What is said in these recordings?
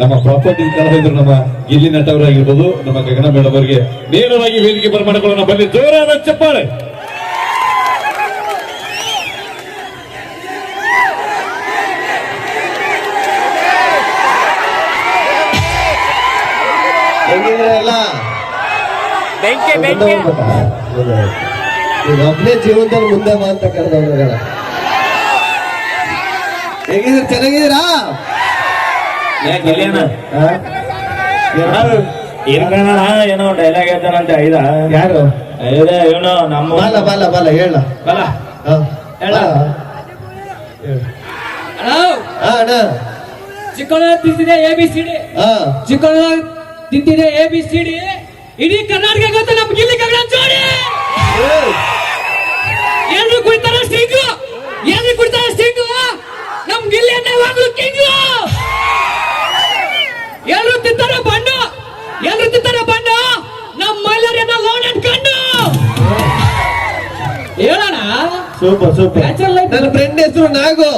ನಮ್ಮ ಪ್ರಾಪರ್ಟಿ ಕಲಾವಿದರು ನಮ್ಮ ಗಿಲ್ಲಿ ನಟವರಾಗಿರ್ಬೋದು ನಮ್ಮ ಗಗನ ಮೇಡಮ್ ಅವರಿಗೆ ನೇರವಾಗಿ ವೇದಿಕೆ ಬರಮಾಡಿಕೊಳ್ಳೋಣ ಬನ್ನಿ ಜೋರಾದ ಚಪ್ಪಾಳೆ. ಹೆಂಗಿದ್ರೆ ಎಲ್ಲ ಬೆಂಕಿ. ಬೆಂಕಿ ಈಗ ಒಬ್ಬನೇ ಜೀವನದಲ್ಲಿ ಮುಂದೆ ಬಾ ಅಂತ ಕರೆದವ್ರುಗಳ. ಹೇಗಿದ್ರೆ ಚೆನ್ನಾಗಿದ್ದೀರಾ? ಹಾ? ಯಾರು? ಇರ್ಕಣ ಏನೋ ಡೈಲಾಗ್ ಹೇಳ್ತಾನಂತ ಐದ? ಯಾರು? ಐದೇ ಇವನು ನಮ್ಮ ಬಾಲ ಬಲ ಬಲ ಹೇಳ. ಬಲ. ಹಾ. ಹೇಳ. ಅಣ್ಣ. ಚಿಕ್ಕಣ್ಣ ತಿಂತಿದೆ ಎ ಬಿ ಸಿ ಡಿ ಹಾ ಚಿಕ್ಕಣ್ಣ ತಿಂತಿದೆ ಎ ಬಿ ಸಿ ಡಿ ಇಡೀ ಕರ್ನಾಟಕ ಗೊತ್ತ ನಮ್ ಗಿಲ್ಲಿ ಕನ್ನಡ ಜೋಡಿ? ಎಲ್ರು ಕುಡಿತಾರ ಸ್ಟಿಂಗು ಎಲ್ರು ಕುಡಿತಾರ ಸ್ಟಿಂಗು ನಮ್ ಗಿಲ್ಲಿ ಅನ್ನ ಯಾವಾಗ್ಲೂ ಕಿಂಗು? ಎಲ್ರು ತಿಂತಾರ ಬಂಡ? ಎಲ್ರು ತಿಂತಾರ ಬಂಡ? ನಮ್ ಮೈಲರಿಯನ್ನ ಲೋನ್ ಅನ್ಕೊಂಡು ಹೇಳೋಣ? Super super. ನನ್ನ ಫ್ರೆಂಡ್ ಹೆಸರು ನಾಗು.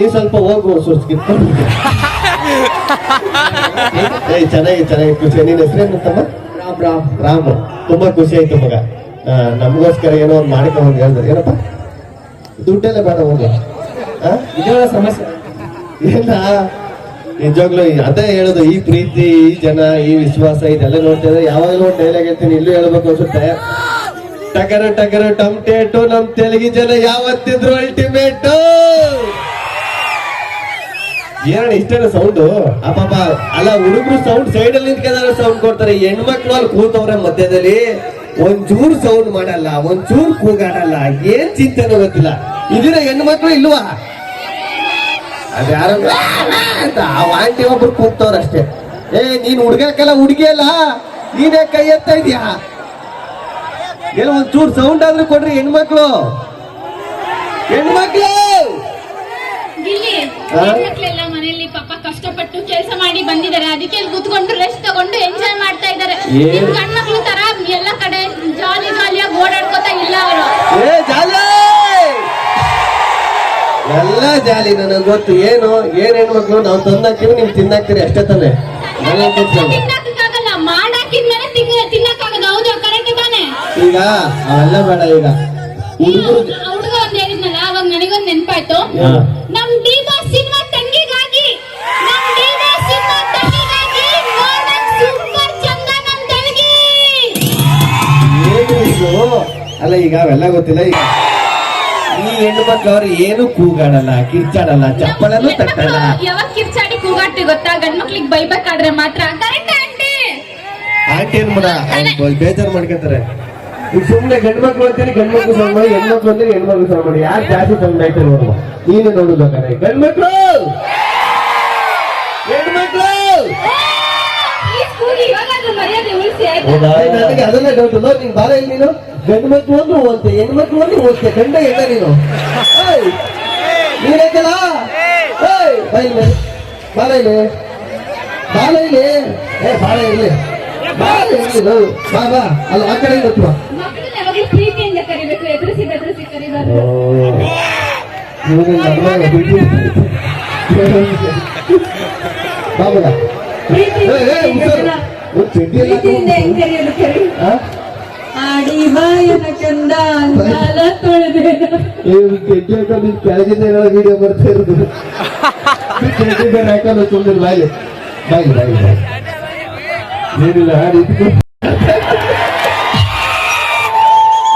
ಈ ಸ್ವಲ್ಪ ಹೋಗು ಸುಸ್ಕಿತ್ತು ಏಯ್ ಚೆನ್ನಾಗಿ ಚೆನ್ನಾಗಿ ಖುಷಿ. ನಿನ್ನ ಹೆಸರೇನು ತಮ್ಮ? ರಾಮ್ ರಾಮ್. ರಾಮ್. ತುಂಬಾ ಖುಷಿ ಆಯ್ತು ಮಗ. ಆ, ನಮಗೋಸ್ಕರ ಏನೋ ಒಂದು ಮಾಡ್ಕೊಂಡು ಹೇಳಿದ್ರೆ ಏನಪ್ಪ? ದುಡ್ಡೆಲ್ಲ ಬೇಡ ಹೋಗಿ. ಆ? ಇದೇ ಸಮಸ್ಯೆ. ಇಲ್ಲ ನಿಜವಾಗ್ಲೂ ಅದೇ ಹೇಳೋದು, ಈ ಪ್ರೀತಿ, ಈ ಜನ, ಈ ವಿಶ್ವಾಸ, ಇದೆಲ್ಲ ನೋಡ್ತಾ ಇದ್ರೆ ಒಂದು ಡೈಲಾಗ್ ಹೇಳ್ತೀನಿ ಇಲ್ಲೂ ಹೇಳ್ಬೇಕು ಅನ್ಸುತ್ತೆ. ಟಗರ ಟಗರ ಟಮ್ಟೇಟು ನಮ್ ತೆಲುಗಿ ಜನ ಯಾವತ್ತಿದ್ರು ಅಲ್ಟಿಮೇಟ್ ಏನಣ್ಣ ಇಷ್ಟೇನ ಸೌಂಡು ಅಪ್ಪ ಅಲ್ಲ, ಹುಡುಗರು ಸೌಂಡ್ ಸೈಡ್ ಅಲ್ಲಿ ನಿಂತ್ಕೊಂಡ್ರೆ ಸೌಂಡ್ ಕೊಡ್ತಾರೆ. ಹೆಣ್ಮಕ್ಳು ಅಲ್ಲಿ ಕೂತವ್ರೆ ಮಧ್ಯದಲ್ಲಿ ಒಂಚೂರು ಸೌಂಡ್ ಮಾಡಲ್ಲ, ಒಂಚೂರು ಕೂಗಾಡಲ್ಲ. ಏನ್ ಚಿಂತೆನೂ ಗೊತ್ತಿಲ್ಲ. ಇದೀರ ಹೆಣ್ಮಕ್ಳು ಇಲ್ವಾ? ಅದ್ಯಾರೋ ಅಂತ ಆ ಆಂಟಿ ಒಬ್ರು ಕೂತವ್ರಷ್ಟೇ ಏ ನೀನ್ ಹುಡ್ಗಕ್ಕೆಲ್ಲ ಹುಡುಗಿ ಅಲ್ಲ? ನೀನೇ ಕೈ ಎತ್ತಾ ಇದೀಯಾ? ಏನೋ ಒಂಚೂರು ಸೌಂಡ್ ಆದ್ರೂ ಕೊಡ್ರಿ ಹೆಣ್ಮಕ್ಳು. ಹೆಣ್ಮಕ್ಳು? ಹೆಣ್ಮಕ್ಳೆಲ್ಲ ಮನೆಯಲ್ಲಿ ಪಾಪ ಕಷ್ಟಪಟ್ಟು ಕೆಲಸ ಮಾಡಿ ಬಂದಿದ್ದಾರೆ. ಅದಕ್ಕೆ ಕೂತ್ಕೊಂಡು ರೆಸ್ಟ್ ತಗೊಂಡು ಎಂಜಾಯ್ ಮಾಡ್ತಾ ಇದ್ದಾರೆ. ಗಂಡ್ಮಕ್ಳು ತರ ಎಲ್ಲ ಕಡೆ ಎಲ್ಲ ಜಾಲಿ ನನಗೆ ಗೊತ್ತು. ಏನು ಏನ್ ಹೆಣ್ಮಕ್ಳು ನಾವು ತಂದಾಕ್ತೀವಿ ನೀವು ತಿನ್ನಾಕ್ತೀರಿ ಅಷ್ಟೇ ತಾನೆ. ಈಗ ಅವೆಲ್ಲ ಬೇಡ ಈಗ. ಹುಡುಗರು ಹುಡುಗ ಹೇಳಿದ್ನಲ್ಲ ಅವಾಗ ನನಗೊಂದು ನೆನ್ಪಾಯ್ತು. ಹಾ. ನಮ್ ಡಿಬಾ ಸಿನಿಮಾ ತಂಗಿಗಾಗಿ ನಮ್ ಡಿಬಾ ಸಿನಿಮಾ ತಂಗಿಗಾಗಿ ನೋಡಕ್ ಸೂಪರ್ ಚಂದ ನಮ್ ತಂಗಿ ಏನು ಇದು? ಅಲ್ಲ ಈಗ ಅವೆಲ್ಲ ಗೊತ್ತಿಲ್ಲ ಈಗ. ಹೆಣ್ಣು ಮಕ್ಳು ಅವ್ರು ಏನು ಕೂಗಾಡಲ್ಲ? ಕಿರ್ಚಾಡಲ್ಲ? ಚಪ್ಪಳನು ತಟ್ಟಲ್ಲ? ಯಾವಾಗ ಕಿರ್ಚಾಡಿ ಕೂಗಾಡ್ತಿ ಗೊತ್ತಾ? ಗಂಡ್ ಮಕ್ಳಿಗೆ ಬೈಬೇಕಾದ್ರೆ ಮಾತ್ರ. Correct aunty! ಆಂಟಿ ಏನ್ ಮಾಡ? ಬೇಜಾರ್ ಬೇಜಾರು ಮಾಡ್ಕೊತಾರೆ. ಈಗ ಸುಮ್ನೆ ಗಂಡ್ ಮಕ್ಳು ಅಂತೀರಿ ಗಂಡ್ ಮಕ್ಳು ಸೌಂಡ್ ಮಾಡಿ ಹೆಣ್ಮಕ್ಳು ಅಂತೀರಿ ಹೆಣ್ಮಕ್ಳು ಸೌಂಡ್ ಮಾಡಿ. ಯಾರು ಜಾಸ್ತಿ ಸಣ್ಣ ಐತೆ ನೋಡುವ. ನೀನೇ ನೋಡುಬೇಕಾರೆ ಗಂಡ್ ಮಕ್ಳು ಹೆಣ್ಮಕ್ಳು ಈ ಸ್ಕೂಲ್ ಇವಾಗಾದ್ರೂ ಮರ್ಯಾದೆ ಉಳಿಸಿ ಹೌದಾ? ಏ, ನನಗೆ ಅದನ್ನ ಡೌಟ್ ಅಲ್ಲ ನೀನ್ ಬಾರ ಇಲ್ಲಿ ನೀನು? ಗಂಡು ಮಕ್ಕಳು ಅಂದ್ರೆ ಓದ್ತೆ ಹೆಣ್ಮಕ್ಳು ಅಂದ್ರೆ ಓದ್ತೆ ಗಂಡ ಎಲ್ಲ ನೀನು? ನೀನೈತಲ್ಲ? ಏಯ್, ಬಾ ಇಲ್ಲಿ. ಬಾಲ ಇಲ್ಲಿ. ಬಾರ ಇಲ್ಲಿ. ಏ ಬಾಲ ಇಲ್ಲಿ ಬಾಲ ಇಲ್ಲಿ ಬಾ ಬಾ. ಅಲ್ಲ ಆ ಕಡೆ ಗೊತ್ತು ಪ್ರೀತಿಯಿಂದ ಕರಿಬೇಕು ಎದುರಿಸಿ ಬೆದರಿಸಿ ಕರಿಬಾರ್ದು. ಬಾಬುಗ ಪ್ರೀತಿಯಿಂದ ಹೆಂಗ್ ಕರೆಯೋದು ಕರಿ ಆಡಿ ಬಾಯನ ಚಂದ ಅಂಗಾಲ ತೊಳೆದೆ ಕೆಳಗಿಂದ ವಿಡಿಯೋ ಬರ್ತಾ ಇರೋದು ಹಾಕಲ್ಲ ಸುಮ್ಮನೆ ಬಾಯಿ ಬಾಯಿ ಬಾಯಿ ಬಾಯಿ ಏನಿಲ್ಲ ಹಾಡಿ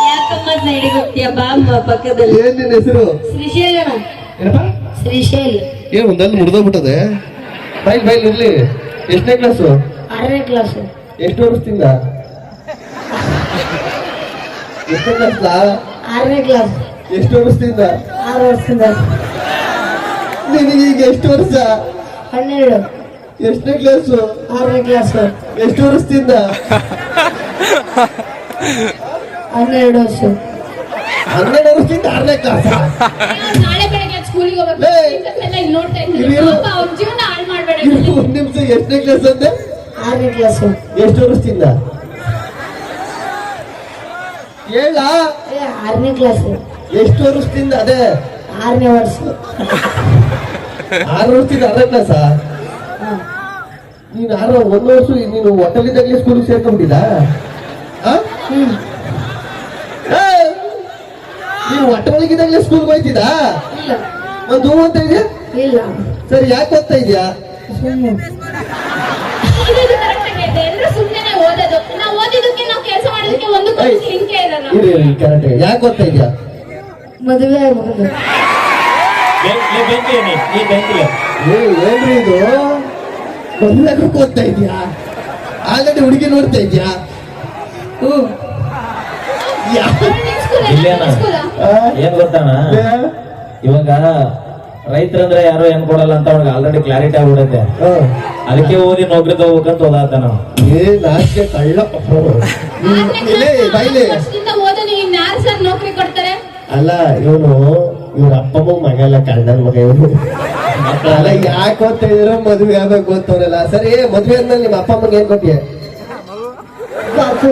ಯಾಕಮ್ಮ ಸೈಡಿಗೆ ಹೋಗ್ತೀಯ ಬಾ ಅಮ್ಮ ಪಕ್ಕದಲ್ಲಿ ಏನ್ ನಿನ್ನ ಹೆಸರು ಶ್ರೀಶೈಲ ಏನಪ್ಪ? ಶ್ರೀಶೈಲ್ ಏನ್ ಒಂದಲ್ಲಿ ಮುರಿದೋಗ್ಬಿಟ್ಟದೆ. ಬೈಲ್ ಬೈಲ್ ಇರ್ಲಿ. ಎಷ್ಟನೇ ಕ್ಲಾಸು ಆರನೇ ಕ್ಲಾಸ್ ಎಷ್ಟು ವರ್ಷದಿಂದ? ಎಷ್ಟು ಕ್ಲಾಸ್ ಆರನೇ ಕ್ಲಾಸ್ ಎಷ್ಟು ವರ್ಷದಿಂದ? ಆರು ವರ್ಷದಿಂದ. ನಿನಗೆ ಈಗ ಎಷ್ಟು ವರ್ಷ? ಹನ್ನೆರಡು. ಎಷ್ಟನೇ ಕ್ಲಾಸು ಆರನೇ ಕ್ಲಾಸ್ ಎಷ್ಟು ವರ್ಷದಿಂದ? ಹನ್ನೆರಡು ವರ್ಷ. ಹನ್ನೆರಡು ವರ್ಷದಿಂದ ಆರನೇ ಕ್ಲಾಸ್ ನಾಳೆ ಬೆಳಗ್ಗೆ ಸ್ಕೂಲಿಗೆ ಹೋಗ್ಬೇಕು. ಎಲ್ಲ ಇಲ್ಲಿ ನೋಡ್ತಾ ಇದ್ದಾರೆ ಇರು. ಪಾಪ ಅವ್ರ ಜೀವನ ಹಾಳು ಮಾಡ್ಬೇಡ. ಒಂದ್ ನಿಮಿಷ ಎಷ್ಟನೇ ಕ್ಲಾಸ್ ಅಂದೆ? ಆರನೇ ಕ್ಲಾಸ್ ಎಷ್ಟು ವರ್ಷದಿಂದ ಹೇಳ. ಆರನೇ ಕ್ಲಾಸ್ ಎಷ್ಟು ವರ್ಷದಿಂದ ಅದೇ. ಆರನೇ ವರ್ಷ. ಆರು ವರ್ಷದಿಂದ ಆರನೇ ಕ್ಲಾಸ ನೀನು ಯಾರೋ ಒಂದು ವರ್ಷ ನೀನು ಹೋಟೆಲಿಂದಾಗಲೇ ಸ್ಕೂಲಿಗೆ ಸೇರ್ಕೊಂಡಿದ್ದ ನೀನು ಹೊಟ್ಟೆ ಸ್ಕೂಲ್ ಸ್ಕೂಲ್ಗೆ ಹೋಯ್ತಿದ್ದ? ಇಲ್ಲ. ಒಂದು ಹೂ ಅಂತ ಇದೆಯಾ? ಇಲ್ಲ. ಸರಿ ಯಾಕೆ ಓದ್ತಾ ಇದೆಯಾ? ಕರೆಕ್ಟಾಗಿ ಇದೆ. ಎಲ್ರು ಸುಮ್ನೆನೆ ಓದೋದು. ನಾವು ಓದಿದ್ದಕ್ಕೆ ನಾವು ಕೆಲಸ ಮಾಡೋದಕ್ಕೆ ಒಂದು ಲಿಂಕ್ ಇರಲ್ಲ. ಇರಿ ಇರಿ ಕರೆಕ್ಟ್ ಯಾಕೆ ಓದ್ತಾ ಇದೆಯಾ ಮದುವೆ ಆಗ್ಬಹುದು ಏ ಏನ್ರಿ ಇದು? ಮದುವೆಗೂ ಓದ್ತಾ ಇದೆಯಾ ಆಲ್ರೆಡಿ ಹುಡುಗಿ ನೋಡ್ತಾ ಇದೆಯಾ ಯಾ- ಇಲ್ಲೇನ? ಏನ್ ಗೊತ್ತಾನ? ಇವಾಗ ರೈತರಂದ್ರೆ ಯಾರು ಏನ್ ಕೊಡಲ್ಲ ಅಂತ ಅವ್ನಿಗೆ ಆಲ್ರೆಡಿ ಕ್ಲಾರಿಟಿ ಆಗ್ಬಿಡುತ್ತೆ. ಅದಕ್ಕೆ ಓದಿ ನೌಕರಿ ತಗೋಬೇಕಂತ ಓದಾತ ನಾವು. ಏ ನಾಚಿಕೆ ಇಲ್ಲೇ ಬೈಲೆ ನೌಕರಿ ಕೊಡ್ತಾರೆ? ಅಲ್ಲ ಇವನು ಇವ್ರ ಅಪ್ಪಮ್ಮ ಮಗ ಅಲ್ಲ ಕಳ್ಳನ ಮಗ ಇವನು. ಅಲ್ಲ ಯಾಕೆ ಅಂತ ಹೇಳಿದ್ರೆ ಮದ್ವೆ ಆಗ್ಬೇಕು ಗೊತ್ತವ್ರಲ್ಲ. ಸರಿ ಮದ್ವೆ ಆದ್ಮೇಲೆ ನಿಮ್ಮ ಅಪ್ಪ ಅಮ್ಮಗೆ ಏನ್ ಕೊಟ್ಟಿಯ ಸಾಕು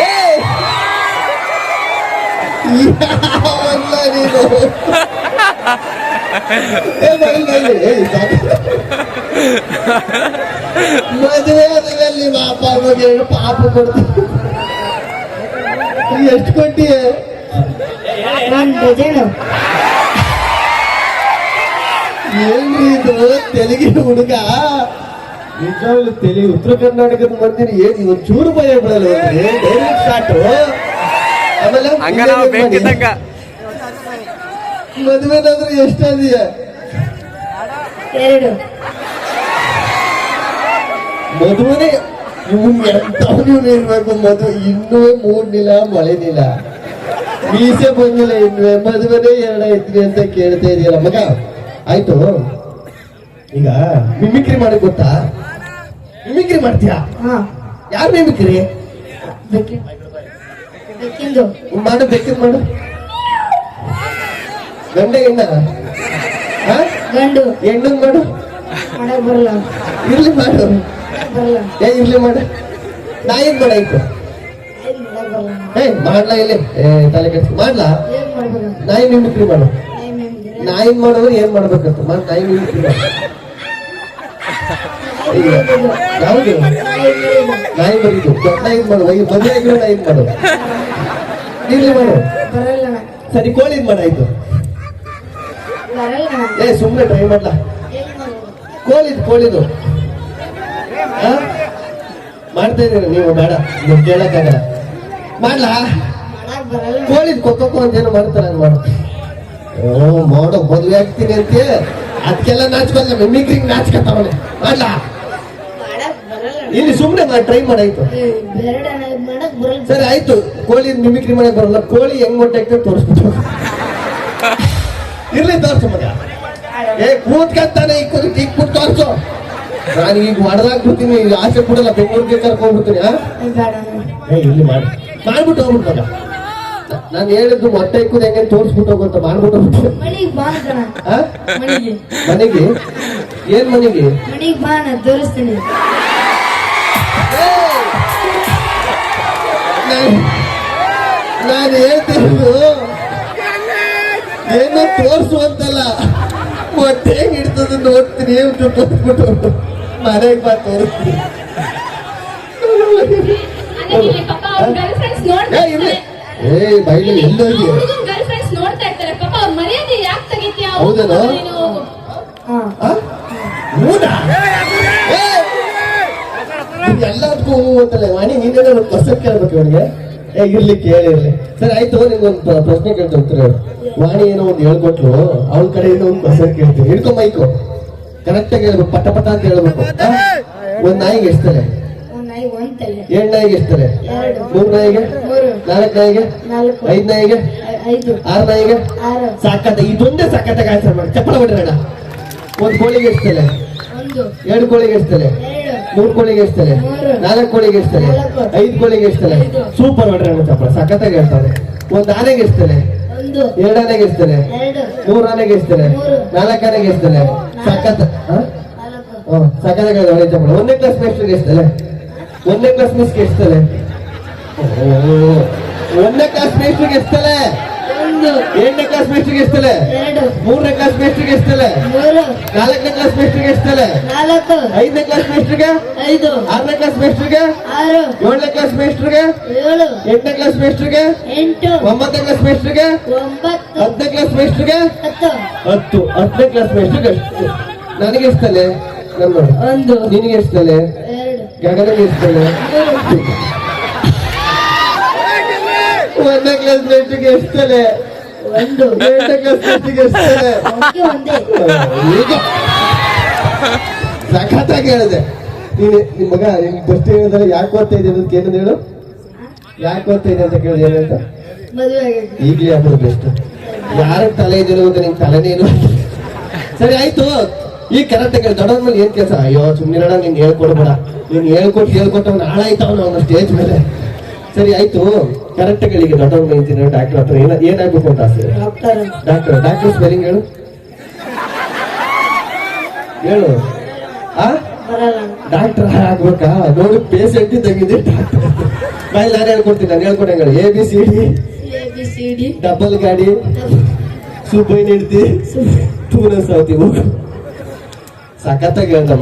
ಏ! ಯಾವಲ್ಲ ನೀನು ಏ, ಬೈಲ್, ಬೈಲ್, ಏ, ಸಾಕು. ಮದುವೆ ಆದ್ಮೇಲೆ ನಿಮ್ಮ ಅಪ್ಪ ಅಮ್ಮಗೆ ಏನು ಪಾಪ ಕೊಡ್ತೀನಿ ಎಷ್ಟು ಕೊಟ್ಟಿಯ ಏನ್ರಿ ಇದು ತೆಲುಗಿನ ಹುಡುಗ ನಿಜವಾಗ್ಲು ತೆಲುಗು ಉತ್ತರ ಕರ್ನಾಟಕದ ಮಂದಿರ ಏನ್ ಇವನ್ ಚೂರು ಭಯ ಬಿಡಲ್ಲ ಡೈರೆಕ್ಟ್ ಸ್ಟಾರ್ಟ್ ಆಮೇಲೆ ಇನ್ನೇನ್ ಮಾಡಿ? ಮದುವೆನಾದ್ರೆ ಎಷ್ಟಾದೀಯ? ಎರಡು. ಮದುವೆ ಇವನ್ ಎಂತವ್ನು ಇರ್ಬೇಕು ಮದುವೆ. ಇನ್ನೂ ಮೂರ್ನಿಲ್ಲ ಮಳೆನಿಲ್ಲ ಮೀಸೆ ಬಂದಿಲ್ಲ ಇನ್ನು. ಮದುವೆನೇ ಎರಡ ಐತ್ರಿ ಅಂತ ಕೇಳ್ತಾ ಇದೆಯಲ್ಲ ಮಗ. ಆಯ್ತು. ಈಗ ಮಿಮಿಕ್ರಿ ಮಾಡಿ ಗೊತ್ತಾ? ಮಿಮಿಕ್ರಿ ಮಾಡ್ತೀಯಾ? ಹಾ. ಯಾರು ಮಿಮಿಕ್ರಿ? ಮಾಡು ಬೇಕಿದ್ ಮಾಡು. ಗಂಡ ಹೆಣ್ಣ? ಗಂಡು. ಹೆಣ್ಣು ಮಾಡು ಮಾಡಕ್ ಬರಲ್ಲ. ಇರ್ಲಿ ಮಾಡು. ಬರಲ್ಲ. ಏ ಇರ್ಲಿ ಮಾಡು. ನಾಯಿ ಮಾಡ ಆಯ್ತು ಮಾಡಕ್ ಏ ಮಾಡ್ಲಾ ಇಲ್ಲಿ? ಏ ತಲೆ ಕೆಡ್ಸಿ ಮಾಡ್ಲಾ? ನಾಯಿ ಮಿಮಿಕ್ರಿ ಮಾಡು? ನಾಯಿ ಮಾಡೋರು ಏನ್ ಮಾಡ್ಬೇಕಂತ ಮಾಡಿ ನಾಯಿ ಮಿಮಿಕ್ರಿ ಮಾಡು. ಯಾವ್ದು? ನಾಯಿ ಬರೀದು ದೊಡ್ಡ ನಾಯಿ ಮಾಡು? ಮದುವೆ ಆಗಿರೋ ನಾಯಿ ಮಾಡು? ಇರ್ಲಿ ಮಾಡು. ಸರಿ ಮಾಡಾಯ್ತು ಬರಲ್ಲ ಅಣ್ಣ. ಏ ಸುಮ್ಮನೆ ಟ್ರೈ ಮಾಡ್ಲಾ? ಕೋಳಿದು? ಕೋಳಿದು? ಮಾಡ್ತಾ ಇದ್ದೀರ ನೀವು? ಬೇಡ, ನೀವು ಕೇಳಕ್ಕಾಗಲ್ಲ. ಮಾಡ್ಲಾ? ಕೋಳಿದು ಕೊಕ್ಕೋ ಅಂತ ಏನು ಮಾಡ್ತಾರ ಮಾಡು ಓ, ಮಾಡೋ ಮದುವೆ ಆಗ್ತೀನಿ ಅಂತ ಅದಕ್ಕೆಲ್ಲ ನಾಚ್ಕೊಲ್ಲ ಮಿಮಿಕ್ರಿಂಗ್ ನಾಚ್ಕೊತಾವನೆ. ಮಾಡ್ಲಾ? ಇಲ್ಲಿ ಸುಮ್ಮನೆ ಮಾಡಿ ಟ್ರೈ ಮಾಡಾಯ್ತು. ಸರಿ, ಆಯ್ತು. ಕೋಳಿ ಮಿಮಿಕ್ರಿ ಮಾಡಕ್ ಬರಲ್ಲ. ಕೋಳಿ ಹೆಂಗ್ ಮೊಟ್ಟೆ ಹಾಕ್ತೇವೆ ತೋರಿಸ್ಬಿಟ್ಟು. ಇರ್ಲಿ ತೋರ್ಸು ಮಗ. ಏ ಕೂತ್ಕಂತಾನೆ ಈಗ ಕೂತ್ ಈಗ ಕೂತ್ ತೋರ್ಸು. ನಾನು ಈಗ ಮಾಡ್ದಾಗ ಬಿಡ್ತೀನಿ ಈಗ ಆಸೆ ಕೊಡಲ್ಲ ಬೆಂಗಳೂರಿಗೆ ಕರ್ಕೊಂಡ್ಬಿಡ್ತೀನಿ? ಏ, ಇಲ್ಲಿ ಮಾಡಿ. ಮಾಡ್ಬಿಟ್ಟು ಹೋಗ್ಬಿಟ್ಟು ಮಗ. ನಾನು ಹೇಳಿದ್ದು ಮೊಟ್ಟೆ ಇಕ್ಕುದು ಹೆಂಗೆ ತೋರಿಸ್ಬಿಟ್ಟು ಹೋಗು ಅಂತ ಮಾಡ್ಬಿಟ್ಟು ಹೋಗ್ಬಿಟ್ಟು ಮನಿಗ್ ಏನ್ ಮನೆಗೆ? ಮನಿಗ್ ಬಾ ತೋರಿಸ್ತೀನಿ. ನಾನು ಹೇಳ್ತಿರೋದು ಏನೋ ತೋರ್ಸು ಅಂತಲ್ಲ ಮೊಟ್ಟೆ ಹಿಡ್ತದ ನೋಡ್ತೀನಿ ಬಿಟ್ಟು ಮನೆಗೆ ಬಾ ತೋರಿಸ್ತೀನಿ. ಏ ಇರ್ಲಿ. ಏ ಬೈಲಿ ಎಲ್ಲೋಗಿ. ಹೌದಲ್ಲ ಗರ್ಲ್ಫ್ರೆಂಡ್ಸ್ ನೋಡ್ತಾ ಇರ್ತಾರೆ. ಪಾಪ ಅವ್ರ ಮರ್ಯಾದೆ ಯಾಕೆ ತೆಗಿತೀಯ ಹೌದೇನೋ? ಆ? ಹೌದಾ? ಏ! ನೀನ್ ಎಲ್ಲದಕ್ಕೂ ಅಂತಲ್ಲ ವಾಣಿ ನೀನೇನಾದ್ರು ಹೊಸ ಕೇಳ್ಬೇಕು ಇವನಿಗೆ. ಏ ಇರ್ಲಿ ಕೇಳಿ ಇರ್ಲಿ. ಸರಿ ಆಯ್ತು ನಿಮ್ಗೊಂದು ಒಂದು ಪ್ರಶ್ನೆ ಕೇಳ್ತಾ ಉತ್ತರ ಹೇಳು ವಾಣಿ ಏನೋ ಒಂದು ಹೇಳ್ಕೊಟ್ರು ಅವ್ರ ಕಡೆಯಿಂದ ಒಂದು ಕ್ವಶನ್ ಕೇಳ್ತೀನಿ. ಹಿಡ್ಕೊ ಮೈಕು ಕರೆಕ್ಟ್ ಆಗಿ ಹೇಳ್ಬೇಕು ಪಟ ಪಟ ಅಂತ ಹೇಳ್ಬೇಕು? ಒಂದ್ ನಾಯಿಗೆ ಎಷ್ಟಲೆ ಎರಡ್ ನಾಯಿಗೆ ಎಷ್ಟಲೆ ಮೂರ್ ನಾಯಿಗೆ? ನಾಲ್ಕ್ ನಾಯಿಗೆ? ಐದ್ ನಾಯಿಗೆ? ಆರ್ ನಾಯಿಗೆ? ಸಾಕತ್ತ ಇದೊಂದೇ ಸಾಕತ್ತಾಗ ಆನ್ಸರ್ ಮಾಡಿ. ಚಪ್ಪಳ ಬಿಡ್ರಣ್ಣ ಒಂದ್ ಕೋಳಿಗೆ ಎಷ್ಟಲೆ ಎರಡು ಕೋಳಿಗೆ ಎಷ್ಟಲೆ ಮೂರ್ ಕೋಳಿಗೆ ಮೂರು. ನಾಲ್ಕು ಕೋಳಿಗೆ ನಾಲ್ಕು. ಐದ್ ಕೋಳಿಗೆ ಐದು. ಸೂಪರ್ ಮಾಡ್ರಿ ಅಣ್ಣ ಚಪ್ಪಳ ಸಖತ್ತಾಗಿ ಹೇಳ್ತಾರೆ. ಒಂದ್ ಆನೆಗೆ ಒಂದು ಎರಡ್ ಆನೆಗೆ ಎರಡು ಮೂರ್ ಆನೆಗೆ ಎಷ್ಟಲೆ ನಾಲ್ಕ ಆನೆಗೆ ಎಷ್ಟಲೆ ಸಖತ್ ಸಖತ್ ಹೇಳ್ತಾರೆ ಚಪ್ಪಳ ಒಂದೇ ಕ್ಲಾಸ್ ಮೇಸ್ಟ್ರಿಗೆ ಎಷ್ಟಲೆ ಒಂದನೇ ಕ್ಲಾಸ್ ಮಿಸ್ಗೆ ಒಂದೇ ಒಂದನೇ ಕ್ಲಾಸ್ ಮೇಸ್ಟ್ರಿಗೆ ಎಷ್ಟಲೆ ಒಂದು ಒಂದು ಕ್ಲಾಸ್ ಮೇಸ್ಟ್ರಿಗೆ ಎಷ್ಟಲೆ ಎರಡು ಮೂರನೇ ಕ್ಲಾಸ್ ಮೇಸ್ಟ್ರಿಗೆ ಎಷ್ಟಲೆ ಮೂರು ನಾಲ್ಕನೇ ಕ್ಲಾಸ್ ಮೇಸ್ಟ್ರಿಗೆ ಎಷ್ಟಲೆ ನಾಲ್ಕು ಐದನೇ ಕ್ಲಾಸ್ ಮೇಸ್ಟ್ರಿಗೆ ಐದು ಆರನೇ ಕ್ಲಾಸ್ ಮೇಸ್ಟ್ರಿಗೆ ಆರು ಏಳನೇ ಕ್ಲಾಸ್ ಮೇಸ್ಟ್ರಿಗೆ ಏಳು ಎಂಟನೇ ಕ್ಲಾಸ್ ಮೇಸ್ಟ್ರಿಗೆ ಎಂಟು ಒಂಬತ್ತನೇ ಕ್ಲಾಸ್ ಮೇಸ್ಟ್ರಿಗೆ ಒಂಬತ್ತು ಹತ್ತನೇ ಕ್ಲಾಸ್ ಮೇಸ್ಟ್ರಿಗೆ ಹತ್ತು ಹತ್ತು ಹತ್ತನೇ ಕ್ಲಾಸ್ ಮೇಸ್ಟ್ರಿಗೆ ಅಷ್ಟು ನನಗೆ ಎಷ್ಟಲೆ ನಮ್ಮ ಒಂದು ನಿನಗೆ ಎಷ್ಟಲೆ ಗಗನಿಗೆ ಎಷ್ಟಲೆ ಒಂದನೇ ಕ್ಲಾಸ್ ಮೇಸ್ಟ್ರಿಗೆ ಎಷ್ಟಲೆ ಒಂದು ಅದಕ್ಕೆ ಒಂದೇ. ಸಖತ್ತಾಗಿ ಹೇಳಿದೆ. ನೀನು ನಿಮ್ ಮಗ ನಿನ್ ಫಸ್ಟ್ ಹೇಳಿದ್ರೆ ಯಾಕೆ ಓದ್ತಾ ಇದೆ ಅಂತ ಏನಂತ ಹೇಳು ಯಾಕೆ ಓದ್ತಾ ಇದೆ ಅಂತ ಕೇಳಿದೆ ಏನಂತ ಮದುವೆ ಆಗೈತಿ ಈಗಲೇ ಆಗ್ಬೋದು ಬೆಸ್ಟ್ ಯಾರ ತಲೆ ಇದೆಯೋ ಅಂತ ನಿಂಗೆ ತಲೆನೇ ಇಲ್ಲ ಸರಿ ಆಯ್ತು. ಈ ಕರೆಕ್ಟ್ ದೊಡ್ಡವ್ರ ಮೇಲೆ ಏನ್ ಕೆಲಸ? ಅಯ್ಯೋ ಸುಮ್ಮನೆ ನೀನ್ ಹೇಳ್ಕೊಡ್ಬೇಡ. ನೀನ್ ಹೇಳ್ಕೊಟ್ಟು ಹೇಳ್ಕೊಟ್ಟವನ ಹಾಳಾಯ್ತವನ ಅವನ ಸ್ಟೇಜ್ ಮೇಲೆ. ಸರಿ ಆಯ್ತು. ಕರೆಕ್ಟ್ ಆಗಿ ಈಗ ದೊಡ್ಡವ್ರ ಮೇಲೆ ನಿಂತಿನ ಡಾಕ್ಟರ್ ಹತ್ರ ಏನ ಏನಾಗಬೇಕು ಅಂತ ಆಸೆ? ಡಾಕ್ಟರ್. ಡಾಕ್ಟರ್ ಸ್ಪೆಲ್ಲಿಂಗ್ ಹೇಳು. ಹೇಳು. ಆ? ಡಾಕ್ಟರ್ ಆಗ್ಬೇಕಾ? ನೋಡಿ ಪೇಷಂಟ್ ಇದ್ದಂಗಿದೆ ಡಾಕ್ಟರ್ ಬಾಯ್ ನಾನು ಹೇಳ್ಕೊಡ್ತೀನಿ ನಾನು ಹೇಳ್ಕೊಡಂಗ A B C D double ಗಾಡಿ. ಸುಬ್ಬೈ ನಿಡ್ತಿ. ಪೂರ ಸಾವತಿ ಹೋಗು. ಸಖತ್ತಾಗಿ ಹೇಳ್ದ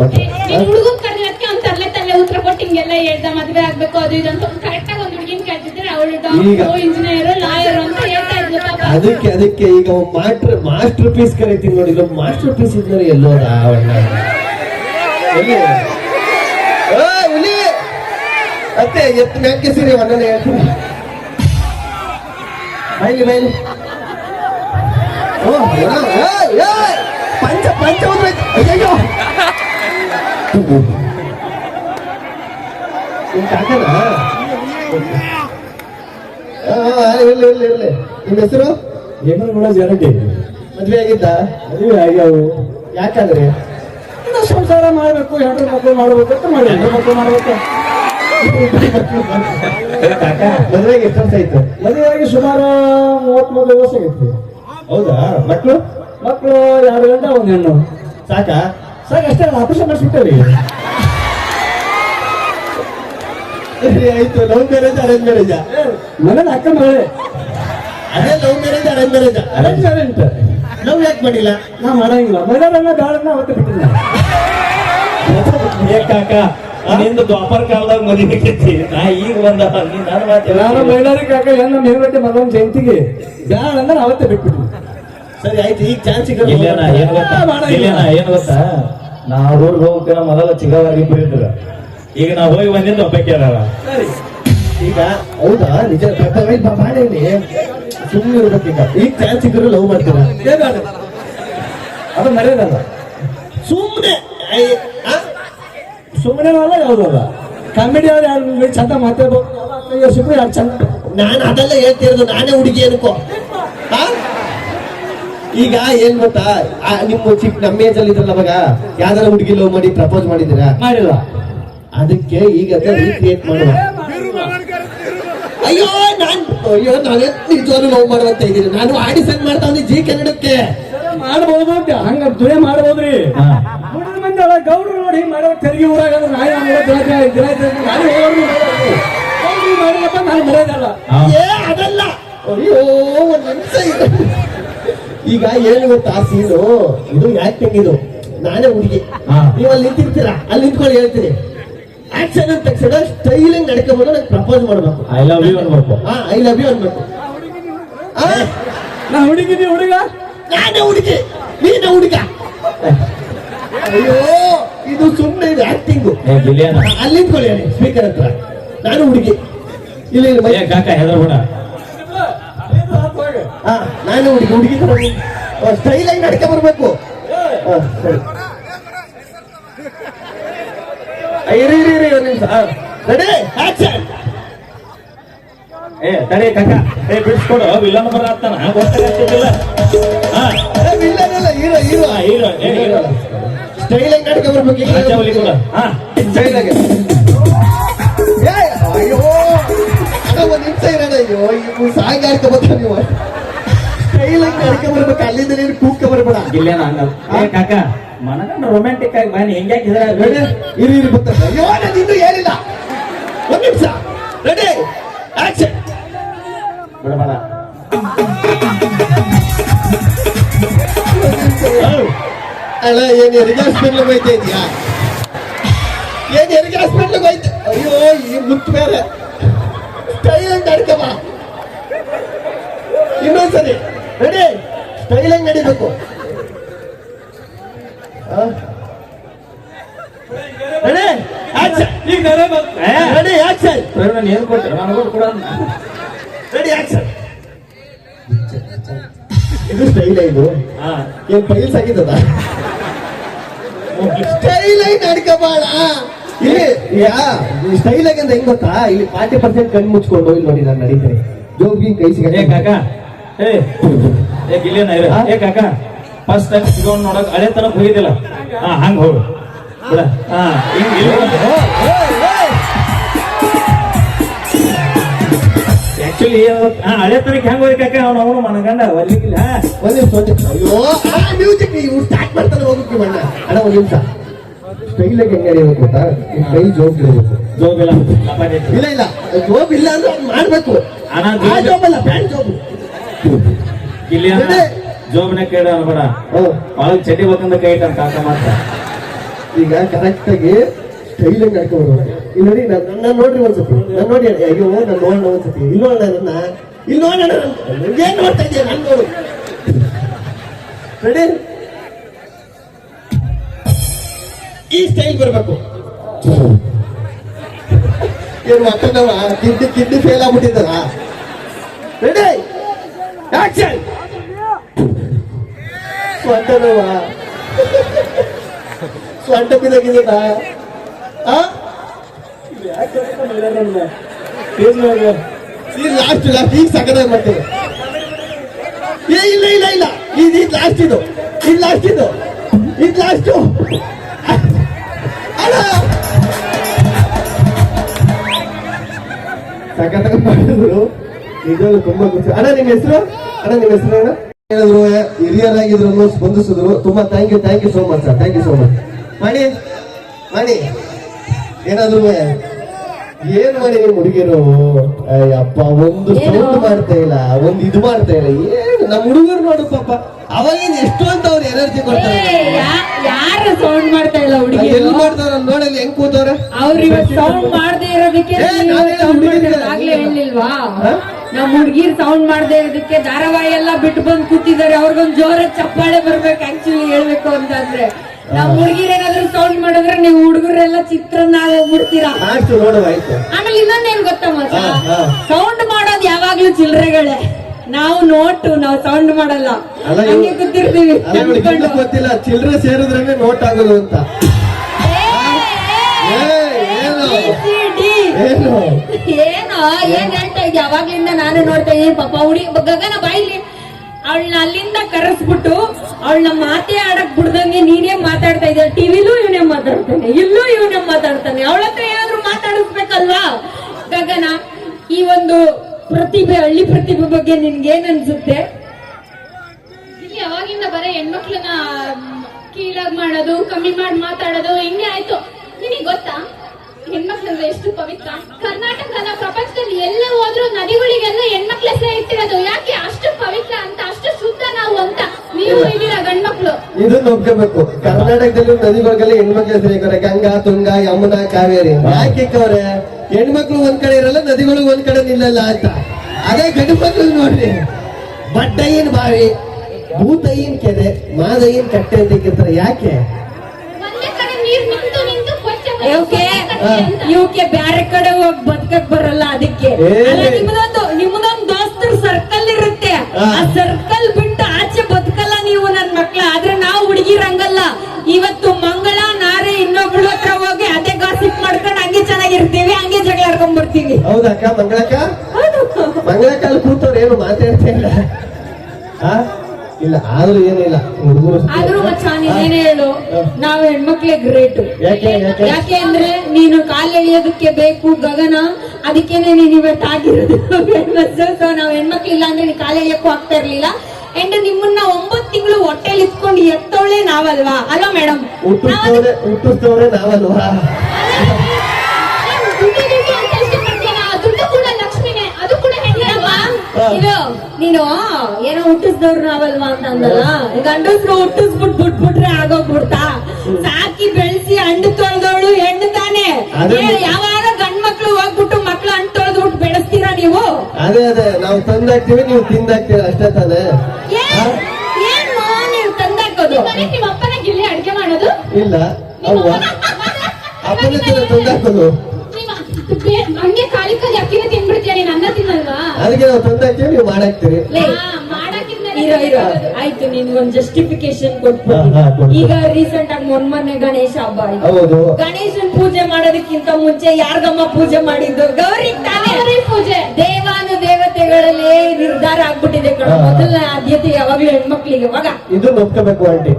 ತಲೆ ಉತ್ತರ ಕೊಟ್ಟು ಹಿಂಗೆಲ್ಲ ಹೇಳ್ದ ಮದ್ವೆ ಆಗ್ಬೇಕು ಅದು ಇದು ಅಂತ ಕರೆಕ್ಟ್ ಆಗಿ ಒಂದ್ ಹುಡುಗಿನ ಕೇಳ್ತಿದ್ರೆ ಅವಳು ಈಗ- ಡಾಕ್ಟರ್ ಇಂಜಿನಿಯರ್ ಲಾಯರ್ ಅಂತ ಹೇಳ್ತಾ ಇದ್ಲು ಪಾಪ. ಅದಕ್ಕೆ ಅದಕ್ಕೆ ಈಗ ಮಾಸ್ಟರ್ ಮಾಸ್ಟರ್ ಪೀಸ್ ಕರಿತೀನಿ ನೋಡಿ. ಮಾಸ್ಟರ್ ಪೀಸ್ ಇದ್ದರೆ ಎಲ್ಲೋ ಅವಣ್ಣ ಎಲ್ಲಿ? ಏ, ಹುಲಿ! ಅತ್ತೆ ಎತ್ತು ಮ್ಯಾಕೆ ಸೀರೆ ಒಂದನೇ ಹೇಳ್ತೀನಿ. ಬೈಲಿ ಬೈಲಿ. ಓ ಏನೋ ಪಂಚ ಪಂಚ ಅಯ್ಯಯ್ಯೋ! ನಿಮ್ ಕಾಕನಾ? ಇಲ್ಲ ಇರ್ಲಿ ಇರ್ಲಿ ನಿಮ್ಮ ಹೆಸರು? ಏನೋ ಕೂಡ ಗ್ಯಾರಂಟಿ ಮದ್ವೆ ಆಗಿದ್ದ? ಮದುವೆ ಆಗ್ಯಾವು ಯಾಕಂದ್ರೆ? ಇನ್ನು ಸಂಸಾರ ಮಾಡಬೇಕು ಹೆಣ್ಣು ಮಕ್ಕಳು ಮಾಡ್ಬೇಕು ಅಂತ ಮಾಡಿ ಹೆಣ್ಣು ಮಕ್ಕಳು ಮಾಡ್ಬೇಕು. ಮದುವೆಗೆ ಎಷ್ಟು ವರ್ಷ ಆಯ್ತು? ಮದುವೆಯಾಗಿ ಸುಮಾರು ಮೂವತ್ಮೂರು ವರ್ಷ ಆಗೈತಿ ಹೌದಾ? ಮಕ್ಕಳು ಮಕ್ಕಳು ಎರಡು ಗಂಟೆ ಒಂದು ಹೆಣ್ಣು. ಸಾಕಾ? ಸಾಕು ಅಷ್ಟೇ ಆಪರೇಷನ್ ಮಾಡಿಸ್ಬಿಟ್ಟೇವಿ ಆಯ್ತು ಲವ್ ಮ್ಯಾರೇಜ್ ಅರೇಂಜ್ ಮ್ಯಾರೇಜ್ ಮನೇಲಿ ಅಕ್ಕ ಅದೇ love marriage arrange marriage arrange marriage love ಯಾಕೆ ಮಾಡಿಲ್ಲ? ನಾ ಮಾಡಂಗಿಲ್ಲ. ಮಹಿಳೆಯರನ್ನ ಬ್ಯಾಳನ್ನ ಅವತ್ತು ಬಿಟ್ಟಿಲ್ಲ ಏ ಕಾಕ ನಿಂದು ದ್ವಾಪರ ಕಾಲದಾಗ ಮದುವೆ ಆಗೈತಿ. ನಾ ಈಗ ಬಂದ ನೀ ಮಾತು ನಾನು ಮಹಿಳಾರಿ ಕಾಕ ನಮ್ಮ ಮೇಲ್ಗಟ್ಟೆ ಮಗನ ಜಯಂತಿಗೆ ಬ್ಯಾಳ ಅಂದ್ರೆ ಅವತ್ತೇ ಬಿಟ್ಬಿಟ್ಟು ಸರಿ ಆಯ್ತು ಈಗ ಚಾನ್ಸ್ ಇಲ್ಲೇನ ಏನ್ ಗೊತ್ತಾ? ಇಲ್ಲೇನ ಏನ್ ಗೊತ್ತಾ? ನಾವು ಊರ್ಗ್ ಹೋಗ್ತೀನ ಮೊದಲ ಚಿಗವಾಗಿ ಇಬ್ರು ಇದ್ರು ಈಗ ನಾವು ಹೋಗಿ ಬಂದಿಂದ ಒಬ್ಬಕ್ಕೆ ಅದಾವ ಈಗ ಹೌದಾ? ನಿಜ ಬಾಳೆ ಸುಮ್ಮನೆ ಇರ್ಬೇಕೀಗ ಈಗ. ಚಾನ್ಸ್ ಸಿಕ್ಕರು ಲವ್ ಮಾಡ್ತೀರ? ಅದು ಮರ್ಯಾದಲ್ಲ ಸುಮ್ಮನೆ ಸುಮ್ಮನೆ ಅಲ್ಲ ಯಾವ್ದಲ್ಲ ಕಾಮಿಡಿ ಅವ್ರು ಯಾರು ಚಂದ ಮಾತಾಡ್ಬೋದು ಸುಮ್ಮನೆ ಯಾರು ಚಂದ ನಾನು ಅದೆಲ್ಲ ಹೇಳ್ತಿರೋದು ನಾನೇ ಹುಡುಗಿ ಅನ್ಕೋ. ಆ? ಈಗ ಏನ್ ಗೊತ್ತಾ? ಆ, ನಿಮ್ಮ ಚಿಕ್ಕ ನಮ್ಮ ಏಜ್ ಅಲ್ಲಿ ಇದ್ರಲ್ಲ ಅವಾಗ ಯಾವ್ದಾರ ಹುಡುಗಿ ಲವ್ ಮಾಡಿ ಪ್ರಪೋಸ್ ಮಾಡಿದಿರಾ ಮಾಡಿಲ್ಲ. ಅದಕ್ಕೆ ಈಗ ರೀಕ್ರಿಯೇಟ್ ಮಾಡುವ ಅಯ್ಯೋ ನಾನ್ ಅಯ್ಯೋ ನಾನೇ ನಿಜವಾಗ್ಲೂ ಲವ್ ಮಾಡುವಂತ ಇದ್ದೀನಿ. ನಾನು ಆಡಿಷನ್ ಮಾಡ್ತಾ ಇದ್ದೀನಿ ಜಿ ಕನ್ನಡಕ್ಕೆ. ಮಾಡಬಹುದು ಅಂತ. ಹಂಗ ದುರೇ ಮಾಡ್ಬೋದ್ರಿ. ಹುಡುಗ ಮಂದಿ ಅಲ್ಲ ಗೌಡ್ರು ನೋಡಿ ಮಾಡೋ ತೆರಿಗೆ ಊರಾಗ ನಾಯಿ ಮಾಡಿಲ್ಲಪ್ಪ ನಾನು ಮರ್ಯಾದಲ್ಲ ಏ ಅದಲ್ಲ. ಅಯ್ಯೋ ಒಂದ್ ನಿಮಿಷ ಇದೆ ಈಗ ಏನು ಗೊತ್ತಾ ಸೀನು ಇದು ಯಾಕೆ ಇದು ನಾನೇ ಹುಡುಗಿ. ನೀವು ಅಲ್ಲಿ ನಿಂತಿರ್ತೀರಾ? ಅಲ್ಲಿ ನಿಂತ್ಕೊಂಡು ಹೇಳ್ತೀನಿ. ಆಕ್ಷನ್ ಅಂತ ತಕ್ಷಣ ಸ್ಟೈಲಿಂಗ್ ನಡ್ಕೊಂಡ್ಬಂದು ನಂಗೆ ಪ್ರಪೋಸ್ ಮಾಡ್ಬೇಕು. ಐ ಲವ್ ಯು ಅನ್ಬೇಕು. ಹಾ ಐ ಲವ್ ಯು ಅನ್ಬೇಕು. ಆ, ನಾ ಹುಡುಗಿ ನೀ ಹುಡುಗ? ನಾನೇ ಹುಡುಗಿ. ನೀನೇ ಹುಡುಗ. ಅಯ್ಯೋ ಇದು ಸುಮ್ಮನೆ ಇದು ಆಕ್ಟಿಂಗು ಏ ಗಿಲಿಯನ ಅಲ್ಲಿ ನಿಂತ್ಕೊಳ್ಳಿ ಸ್ಪೀಕರ್ ಹತ್ರ. ನಾನು ಹುಡುಗಿ. ಇಲ್ಲಿ ಇಲ್ಲಿ ಕಾಕ ಹೆದರ್ಬೇಡ. ಹಾ ನಾನು ಹುಡುಗಿ. ಹುಡುಗಿ ಸ್ಟೈಲ್ ಆಗಿ ನಡ್ಕ ಬರ್ಬೇಕು ಹಾ, ಸರಿ ಆ, ಇರಿ ಇರಿ ಇರಿ ಒಂದು ನಿಮಿಷ. ರೆಡಿ ಆಕ್ಷನ್ ಏ ತಡಿ ಕಾಕ. ಏ ಬಿಡಿಸ್ಕೊಡು ವಿಲನ್ ಬರ ಆಗ್ತಾನ. ಗೊತ್ತಾಗ್ತಿಲ್ಲ ಹಾ. ಅಲ್ಲ ಹೀರೋ ಹೀರೋ. ಹೀರೋ ಏ. ಸ್ಟೈಲ್ ಆಗಿ ನಡ್ಕ ಬರ್ಬೇಕು ರಾಜಾವಲಿ ಕೂಡ. ಹಾ. ಸ್ಟೈಲ್ ಆಗಿ. ಏ, ಅಯ್ಯೋ. ಅಣ್ಣ, ಒಂದ್ ನಿಮಿಷ ಇರೋಣ ಅಯ್ಯೋ ಇವು ಸಾಂಗ್ ಆಡ್ಕ ಬರ್ತಾನೆ ನೀವು? ಸ್ಟೈಲ್ ಆಗಿ ಬರ್ಬೇಕು ಅಲ್ಲಿಂದ ನೀನು ಕೂಗ್ಕ ಬರ್ಬೇಡ. ಇಲ್ಲೇನ ಹಂಗಲ್ಲ. ಏ ಕಾಕ. ಮನಗಂಡ ರೊಮ್ಯಾಂಟಿಕ್ ಆಗಿ ಮನೆ ಹೆಂಗ್ಯಾಕೆ ರೆಡಿ ಇರಿ ಇರಿ ನಾನು ಇನ್ನೂ ಏನಿಲ್ಲ. ಒಂದ್ ನಿಮಿಷ. ರೆಡಿ ಆಕ್ಷನ್ ಬಿಡಬಾರ. ಅಲ್ಲ ಏನ್ ಹೆರಿಗೆ ಹಾಸ್ಪಿಟ್ಲ್ ಹೋಯ್ತಾ ಇದೆಯಾ? ಏನ್ ಹೆರಿಗೆ ಹಾಸ್ಪಿಟ್ಲ್ ಹೋಯ್ತು ಅಯ್ಯೋ ಈ ಮುತ್ತು ಬೇರೆ. ಸ್ಟೈಲ್ ಹಂಗ್ ನಡ್ಕಮ್ಮ. ಇನ್ನೊಂದ್ಸರಿ. ರೆಡಿ ಸ್ಟೈಲ್ ಹಂಗ್ ನಡಿಬೇಕು. ರೆಡಿ? ಆಕ್ಷನ್ ಏ, ನಾನು ಏನು ಕೊಟ್ಟೆ ನನಗೂ ಕೂಡ ರೆಡಿ ಆಕ್ಷನ್ ಇದು ಸ್ಟೈಲ್ ಇದು. ಹಾ. ಏನ್ ಪೈಲ್ಸ್ ಆಗಿದ್ದದ? ಸ್ಟೈಲ್ ಆಗಿ ನಡ್ಕಬೇಡ ಇಲ್ಲಿ ಸ್ಟೈಲ್ ಆಗಿ ಹೆಂಗ್ ಗೊತ್ತಾ? ಇಲ್ಲಿ ಫಾರ್ಟಿ ಪರ್ಸೆಂಟ್ ಕಣ್ಣು ಮುಚ್ಕೊಂಡು ಇಲ್ಲಿ ನೋಡಿ ನಾನು ನಡೀತೀನಿ ಜೋಗಿ ಕೈ ಏ ಸಿಗ ಕಾಕ. ಏ ಏ ಹಾ? ಏ ಕಾಕ. ಫಸ್ಟ್ ಟೈಮ್ ಸಿಗೋನ್ ನೋಡಕ್ ಹಳೆ ತನಕ ಹೋಗಿದಿಲ್ಲ ಹಾ ಹಂಗ ಹೋಗು. ಬಿಡ. ಹಾ ಹಿಂಗ್ ಇಲ್ಲಿ ಆಕ್ಚುಲಿ ಹಾ ಹಳೆ ತನಕ ಹೆಂಗ್ ಹೋಗಿ ಕಾಕ? ಅವನು ಅವನು ಮನಗಂಡ ಒಲ್ಲಿಗಿಲ್ಲ ಒಂದ್ ನಿಮಿಷ ಒಂದ್ ನಿಮಿಷ ಅಯ್ಯೋ ಮ್ಯೂಸಿಕ್ ಇವ್ರು ಸ್ಟಾರ್ಟ್ ಮಾಡ್ತಾನೆ ಹೋಗ್ಬೇಕು ಅಣ್ಣ. ಅಣ್ಣ ಒಂದ್ ನಿಮಿಷ. ಸ್ಟೈಲ್ ಹೆಂಗ್ ನಡಿಬೇಕು ಗೊತ್ತಾ? ನಿಮ್ ಕೈ ಜೋಬ್ ಇರಬೇಕು. ಜೋಬ್ ಇಲ್ಲ. ಇಲ್ಲ ಇಲ್ಲ. ಜೋಬ್ ಇಲ್ಲ ಅಂದ್ರೆ ಅದ್ ಮಾಡ್ಬೇಕು ಆ ಜೋಬ್- ಅಲ್ಲ ಪ್ಯಾಂಟ್ ಜೋಬ್ ಇದೆ. ಜೋಬ್ನ ಕೇಳ ಅನ್ಬೇಡ. ಒಳಗ್ ಚಡ್ಡಿ ಬೇಕಂದ ಕೈ ಇಟ್ಟ ಕಾಕ ಮಾತ್ರ. ಈಗ ಕರೆಕ್ಟ್ ಆಗಿ ಸ್ಟೈಲ್ ಆಗಿ ನಡ್ಕೊಂಡು ಇಲ್ಲಿ ನೋಡಿ ನನ್ನ ನೋಡ್ರಿ ಒಂದ್ಸತಿ ನಾನು ನೋಡಿ ಅಯ್ಯೋ, ನಾನು ನೋಡೋಣ ಒಂದ್ಸತಿ ಇಲ್ಲಿ ನೋಡೋಣ ನನ್ನ. ಇಲ್ಲಿ ನೋಡೋಣ ಏನ್ ನೋಡ್ತಾ ಇದೆಯಾ ನಾನು ರೆಡಿ ಈ ಸ್ಟೈಲ್ ಬರಬೇಕು. ಏನು ಮಕ್ಕಳವ ಕಿಡ್ನಿ ಕಿಡ್ನಿ ಫೇಲ್ ಆಗ್ಬಿಟ್ಟಿದ್ದಾರ? ರೆಡಿ ಆಕ್ಷನ್ ಸ್ವಂತನವ? ಸ್ವಂಟ ಈ ಲಾಸ್ಟ್ ಲಾಸ್ಟ್ ಈಗ ಸಕದ ಮಾಡ್ತೇವೆ ಏ ಇಲ್ಲ ಇಲ್ಲ ಇಲ್ಲ. ಇದು ಇದು ಲಾಸ್ಟ್ ಇದು. ಇದು ಲಾಸ್ಟ್ ಇದು. ಇದು ಲಾಸ್ಟ್ ಅಣ್ಣ ಸಖತ್ತಾಗಿ ಮಾಡಿದ್ರು. ನಿಜವಾಗ್ಲೂ ತುಂಬಾ ಖುಷಿ. ಅಣ್ಣ ನಿಮ್ಮ ಹೆಸರು? ಅಣ್ಣ ನಿಮ್ಮ ಹೆಸರು ಅಣ್ಣ ಹೇಳಿದ್ರು ಹಿರಿಯರಾಗಿದ್ರು ಸ್ಪಂದಿಸಿದ್ರು. ತುಂಬಾ thank you thank you so much sir thank you so much Mani Mani ಏನಾದ್ರು ಏನ್ ಮಾಡಿ ನಿಮ್ ಹುಡುಗಿರು? ಅಯ್ಯಪ್ಪ ಒಂದು ಸೌಂಡ್ ಮಾಡ್ತಾ ಇಲ್ಲ ಒಂದ್ ಇದು ಮಾಡ್ತಾ ಇಲ್ಲ. ಏನು ನಮ್ ಹುಡುಗರು ನೋಡು ಪಾಪ. ಎಷ್ಟು ಅಂತ ಅವ್ರು ಎನರ್ಜಿ ಕೊಡ್ತಾರೆ? ಯಾರು ಸೌಂಡ್ ಮಾಡ್ತಾ ಇಲ್ಲ ಹುಡುಗಿ ಎಲ್ಲಿ ಮಾಡ್ತಾರ ನೋಡಲ್ಲಿ? ಹೆಂಗ್ ಕೂತವ್ರೆ? ಅವ್ರು ಇವತ್ತು ಸೌಂಡ್ ಮಾಡದೇ ಇರೋದಕ್ಕೆ ಆಗ್ಲೇ ಹೇಳಿಲ್ವಾ? ಹಾ? ನಮ್ ಹುಡ್ಗಿರ್ ಸೌಂಡ್ ಮಾಡದೇ ಇದಕ್ಕೆ ಧಾರಾವಾಹಿ ಎಲ್ಲ ಬಿಟ್ಟು ಬಂದು ಕೂತಿದ್ದಾರೆ. ಅವ್ರಿಗೊಂದು ಜೋರ ಚಪ್ಪಾಳೆ ಬರ್ಬೇಕು ಆಕ್ಚುಲಿ ಹೇಳ್ಬೇಕು ಅಂತಂದ್ರೆ ನಮ್ ಹುಡ್ಗಿರ್ ಏನಾದ್ರು ಸೌಂಡ್ ಮಾಡಿದ್ರೆ ನೀವು ಹುಡುಗರೆಲ್ಲ ಚಿತ್ರನ್ನ ಹೋಗ್ಬಿಡ್ತೀರಾ? ಆಮೇಲೆ ಇನ್ನೊಂದೇನ್ ಗೊತ್ತಮ್ಮ. ಸೌಂಡ್ ಮಾಡೋದ್ ಯಾವಾಗ್ಲೂ ಚಿಲ್ರೆಗಳೇ. ನಾವು ನೋಟು ನಾವು ಸೌಂಡ್ ಮಾಡಲ್ಲ. ಗೊತ್ತಿರ್ತೀವಿ ಹಂಗೆ ಕೂತಿರ್ತೀವಿ. ಗೊತ್ತಿಲ್ಲ ಚಿಲ್ಲರೆ ಸೇರಿದ್ರೆ ನೋಟ್ ಆಗೋದು ಅಂತ ಏ, ಏನು ABCD. ಏನು? ಏನೋ? ಏನ್ ಹೇಳ್ತಾ ಇದ್ದೆ ಅವಾಗ್ಲಿಂದ ನಾನು ನೋಡ್ತಾ ಇದ್ದೀನಿ. ಪಾಪ ಹುಡಿ ಗಗನ ಬಾಯಿಲಿ ಅವಳನ್ನ ಅಲ್ಲಿಂದ ಕರೆಸ್ಬಿಟ್ಟು ಅವಳನ್ನ ಮಾತೇ ಆಡಕ್ ಬಿಡ್ದಂಗೆ ನೀನೇ ಮಾತಾಡ್ತಾ ಇದ್ದ ಟಿವಿಲೂ ಇವನೇ ಮಾತಾಡ್ತಾನೆ. ಇಲ್ಲೂ ಇವನೇ ಮಾತಾಡ್ತಾನೆ. ಅವಳ ಹತ್ರ ಏನಾದ್ರು ಮಾತಾಡಿಸ್ಬೇಕಲ್ವಾ? ಗಗನ ಈ ಒಂದು ಪ್ರತಿಭೆ ಹಳ್ಳಿ ಪ್ರತಿಭೆ ಬಗ್ಗೆ ನಿನ್ಗೆ ಏನ್ ಅನ್ಸುತ್ತೆ? ಇಲ್ಲಿ ಅವಾಗಿಂದ ಬರೀ ಹೆಣ್ಮಕ್ಳನ್ನ ಕೀಳಾಗಿ ಕೀಳಾಗ್ ಮಾಡೋದು ಕಮ್ಮಿ ಮಾಡಿ ಮಾತಾಡೋದು ಹಿಂಗೆ ಆಯ್ತು? ನಿನಗೆ ಗೊತ್ತಾ? ಹೆಣ್ಮಕ್ಳಂದ್ರೆ ಎಷ್ಟು ಪವಿತ್ರ? ಕರ್ನಾಟಕದ ಪ್ರಪಂಚದಲ್ಲಿ ಎಲ್ಲೇ ಹೋದ್ರು ನದಿಗಳಿಗೆಲ್ಲ ಹೆಣ್ಮಕ್ಳ ಇಟ್ಟಿರೋದು ಯಾಕೆ ಅಷ್ಟು ಪವಿತ್ರ ಅಂತ ಅಷ್ಟು ಶುದ್ಧ ನಾವು ಅಂತ ನೀವು ಇದ್ದೀರಾ ಗಂಡ್ಮಕ್ಳು? ಇದನ್ನ ಒಪ್ಕೋಬೇಕು. ಕರ್ನಾಟಕದಲ್ಲಿ ನದಿಗಳಿಗೆಲ್ಲ ಹೆಣ್ಮಕ್ಳು ಹೆಸರು ಇಕ್ಕವ್ರೆ ಗಂಗಾ ತುಂಗಾ ಯಮುನಾ ಕಾವೇರಿ. ಯಾಕೆ ಇಕ್ಕವ್ರೆ ಹೆಣ್ಮಕ್ಳು ಒಂದ್ ಕಡೆ ಇರಲ್ಲ ನದಿಗಳು ಒಂದ್ ಕಡೆ ನಿಲ್ಲಲ್ಲ ಅಂತ. ಅದೇ ಗಂಡು ಮಕ್ಳು ನೋಡ್ರಿ. ಬಡ್ಡಯ್ಯನ್ ಬಾವಿ ಭೂತಯ್ಯನ್ ಕೆರೆ ಮಾದಯ್ಯನ್ ಕಟ್ಟೆ ಅಂತ ಯಾಕೆ? ಒಂದೇ ಇವಕ್ಕೆ ಬ್ಯಾರೆ ಕಡೆ ಹೋಗಿ ಬದುಕಕ್ ಬರಲ್ಲ ಅದಕ್ಕೆ. ನಿಮ್ದೊಂದು ನಿಮ್ದೊಂದು ದೋಸ್ತರ ಸರ್ಕಲ್ ಇರುತ್ತೆ. ಆ. ಸರ್ಕಲ್ ಬಿಟ್ಟು ಆಚೆ ಬದುಕಲ್ಲ ನೀವು ನನ್ ಮಕ್ಳ. ಆದ್ರೆ ನಾವು ಹುಡುಗಿರಂಗಲ್ಲ. ಇವತ್ತು ಮಂಗಳ ನಾರೆ ಇನ್ನೊಬ್ಳು ಹತ್ರ ಹೋಗಿ ಅದೇ ಗಾಸಿಪ್ ಮಾಡ್ಕೊಂಡು ಹಂಗೆ ಚೆನ್ನಾಗಿರ್ತೀವಿ ಹಂಗೆ ಜಗಳ ಆಡ್ಕೊಂಡ್ ಬರ್ತೀವಿ ಹೌದಕ್ಕ ಮಂಗಳಕ್ಕ? ಮಂಗಳಕ್ಕ ಅಲ್ಲಿ ಕೂತವ್ರು ಏನು ಮಾತಾಡ್ತಾ ಇಲ್ಲ? ಇಲ್ಲ ಆದ್ರೂ ಏನಿಲ್ಲ ಹುಡುಗರು ಆದ್ರೂ ಮಚ್ಚ ಹೇಳು ನಾವ್ ಹೆಣ್ಮಕ್ಳಿಗೆ ಗ್ರೇಟ್ ಯಾಕೆ ಯಾಕೆ? ಯಾಕೆ ಅಂದ್ರೆ ನೀನು ಕಾಲ್ ಎಳಿಯೋದಕ್ಕೆ ಬೇಕು ಗಗನ. ಅದಕ್ಕೇನೆ ನೀನ್ ಇವತ್ತು ಆಗಿರೋದು. ಸೊ ನಾವ್ ಹೆಣ್ಮಕ್ಳಿಲ್ಲ ಅಂದ್ರೆ ನೀನ್ ಕಾಲೆಳೆಯಕ್ಕೂ ಆಗ್ತಾ ಇರ್ಲಿಲ್ಲ. ಅಂಡ್ ನಿಮ್ಮನ್ನ ಒಂಬತ್ ತಿಂಗಳು ಹೊಟ್ಟೆಲಿ ಇಟ್ಕೊಂಡು ಎತ್ತವಳೆ ನಾವಲ್ವಾ? ಅಲ್ವಾ ಮೇಡಮ್ ಹುಟ್ಟಿಸ್ತವ್ರೆ ನಾವಲ್ವಾ? ಇದು ನೀನು ಏನೋ ಹುಟ್ಟಿಸ್ದವ್ರು ನಾವಲ್ವಾ ಅಂತ ಅಂದಲ್ಲ ಗಂಡಸ್ರು ಹುಟ್ಟಿಸ್ಬಿಟ್ ಬಿಟ್ಬಿಟ್ರೆ ಆಗೋಗ್ಬಿಡ್ತಾ? ಸಾಕಿ ಬೆಳೆಸಿ ಹಣ್ಣು ತೊಳೆದವಳು ಹೆಣ್ಣು ತಾನೆ. ಅದೇ- ಯಾವಾಗ ಗಂಡ್ ಮಕ್ಳು ಹೋಗ್ಬಿಟ್ಟು ಮಕ್ಳು ಹಣ್ಣು ತೊಳೆದ್ಬಿಟ್ಟು ಬೆಳೆಸ್ತೀರಾ ನೀವು? ಅದೇ ಅದೇ ನಾವು ತಂದಾಕ್ತಿವಿ ನೀವು ತಿಂದಾಕ್ತೀರ ಅಷ್ಟೇ ತಾನೇ. ಏನ್ ನೀವು ತಂದಾಕೋದು? ನಿಮ್ಮ ಅಪ್ಪನ ಗಿಲ್ಲಿ ಅಡ್ಗೆ ಮಾಡೋದು? ಇಲ್ಲ ಅವ್ವ. ಅಪ್ಪನ ತಂದಾಕೋದು. ಹಂಗೆ ಕಾಳಿ ಕಾಲಿ ಅಕ್ಕಿನ ಅದಕ್ಕೆ ನಾವು ತಂದಾಕ್ತಿವಿ ನೀವು ಮಾಡಾಕ್ತೀರಿ. ಹಾ, ಮಾಡಾಕಿದ್ಮೇಲೆ ಇರೋ ಇರೋ. ಆಯ್ತು ನಿನ್ಗೊಂದ್ ಜಸ್ಟಿಫಿಕೇಶನ್ ಕೊಟ್ಬಿಟ್ಟು ಈಗ ರೀಸೆಂಟ್ ಆಗಿ ಮೊನ್ನೆ ಗಣೇಶ ಹಬ್ಬ ಆಯ್ತು. ಹೌದು. ಗಣೇಶನ್ ಪೂಜೆ ಮಾಡೋದಕ್ಕಿಂತ ಮುಂಚೆ ಯಾರ್ಗಮ್ಮ ಪೂಜೆ ಮಾಡಿದ್ದು? ಗೌರಿ ತಾನೇ. ಪೂಜೆ. ದೇವಾನು ದೇವತೆಗಳಲ್ಲಿ ನಿರ್ಧಾರ ಆಗ್ಬಿಟ್ಟಿದೆ ಕಣ ಹಾ. ಮೊದಲನೇ ಆದ್ಯತೆ ಯಾವಾಗ್ಲೂ ಹೆಣ್ಮಕ್ಳಿಗೆ ಮಗ. ಇದು ಒಪ್ಕೋಬೇಕು ಆಂಟಿ.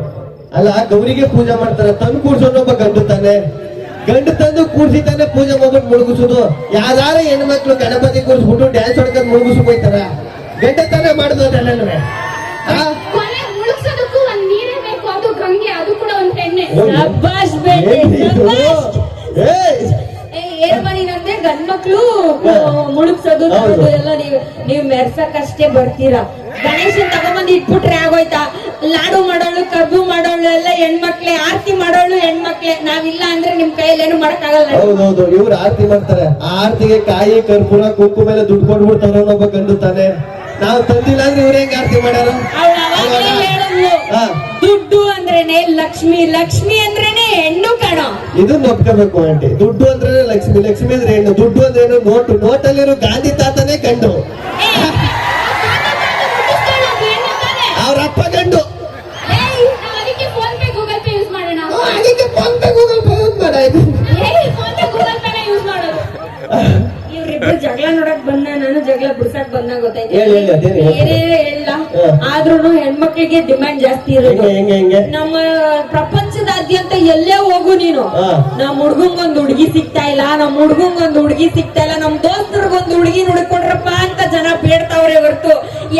ಅಲ್ಲ ಗೌರಿಗೆ ಪೂಜೆ ಮಾಡ್ತಾರೆ ತಂದು ಕೂರ್ಸೋದು ಒಬ್ಬ ಗಂಡು ತಾನೆ. ಗಂಡು ತಂದು ಕೂರ್ಸಿ ತಾನೆ ಪೂಜೆ ಮಾಡ್ಬಿಟ್ಟು ಮುಳುಗಿಸೋದು. ಯಾವ್ದಾರ ಹೆಣ್ಮಕ್ಳು ಗಣಪತಿ ಕೂರಿಸ್ಬಿಟ್ಟು ಡ್ಯಾನ್ಸ್ ಹೊಡ್ಕೊಂಡು ಮುಳುಗಿಸ್ ಹೋಯ್ತಾರ ಗಂಡ ತಾನೇ ಮಾಡುದು ಅದೆಲ್ಲ ಕೊನೆ ಮುಳುಗ್ಸೋದಕ್ಕೂ ಒಂದ್ ನೀರೇ ಬೇಕು ಅದು ಗಂಗೆ ಅದು ಕೂಡ ಗಂಡ್ ಮಕ್ಳು ಮುಳುಗ್ಸೋದು ಎಲ್ಲ ನೀವು ನೀವು ಮೆರ್ಸಕ್ಕಷ್ಟೇ ಬರ್ತೀರಾ. ಗಣೇಶನ್ ತಗೊಂಬಂದ್ ಇಟ್ಬಿಟ್ರೆ ಆಗೋಯ್ತಾ? ಲಾಡು ಮಾಡೋಳು ಕಬ್ಬು ಮಾಡೋಳು ಎಲ್ಲ ಹೆಣ್ಮಕ್ಳೆ ಆರತಿ ಮಾಡೋಳು ಹೆಣ್ಮಕ್ಳೆ. ನಾವಿಲ್ಲ ಅಂದ್ರೆ ನಿಮ್ ಕೈಯಲ್ಲಿ ಏನು ಮಾಡಕ್ಕಾಗಲ್ಲ ಹೌದೌದು. ಇವ್ರು ಆರತಿ ಮಾಡ್ತಾರೆ. ಆ ಆರತಿಗೆ ಕಾಯಿ ಕರ್ಪೂರ ಕುಕ್ಕು ಮೇಲೆ ದುಡ್ಡು ಕೊಟ್ಬಿಡ್ತಾರ ಒಬ್ಬ ಗಂಡು ತಾನೆ. ನಾವು ತಂದಿಲ್ಲ ಅಂದ್ರೆ ಇವ್ರ ಹೆಂಗ್ ಆರತಿ ಮಾಡ್ಯಾರ. ದುಡ್ಡು ಅಂದ್ರೇನೆ ಲಕ್ಷ್ಮಿ ಲಕ್ಷ್ಮಿ ಅಂದ್ರೇನೆ ಹೆಣ್ಣು ಕಣ. ಇದನ್ನ ಒಪ್ಕೋಬೇಕು ಆಂಟಿ. ದುಡ್ಡು ಅಂದ್ರೆ ಲಕ್ಷ್ಮಿ. ಲಕ್ಷ್ಮಿ ಅಂದ್ರೆ ಹೆಣ್ಣು. ದುಡ್ಡು ಅಂದ್ರೆ ಏನು ನೋಟು ನೋಟಲ್ಲಿರೋ ಗಾಂಧಿ ತಾತನೇ ಕಂಡು ಅವ್ರ ಅಪ್ಪ ಗಂಡು. ಅದಕ್ಕೆ PhonePe Google pay use ಮಾಡೋಣ. ಅದಕ್ಕೆ PhonePe Google pay use ಜಗಳ ಬಿಡ್ಸಕ್ ಗೊತ್ತಾಯ್ತು. ಆದ್ರೂನು ಹೆಣ್ಮಕ್ಳಿಗೆ ಡಿಮ್ಯಾಂಡ್ ಜಾಸ್ತಿ ಇರೋದು. ನಮ್ಮ ಪ್ರಪಂಚದಾದ್ಯಂತ ಎಲ್ಲೇ ಹೋಗು ನೀನು. ನಮ್ ಹುಡ್ಗಂಗೊಂದ್ ಹುಡ್ಗಿ ಸಿಗ್ತಾ ಇಲ್ಲ ನಮ್ ಹುಡ್ಗಂಗೊಂದ್ ಹುಡ್ಗಿ ಸಿಗ್ತಾ ಇಲ್ಲ ನಮ್ ದೋಸ್ತರಿಗೊಂದ್ ಹುಡ್ಗಿ ಹುಡುಕೊಂಡ್ರಪ್ಪ ಅಂತ ಜನ ಬೇಡ್ತಾವ್ರೆ ಹೊರ್ತು.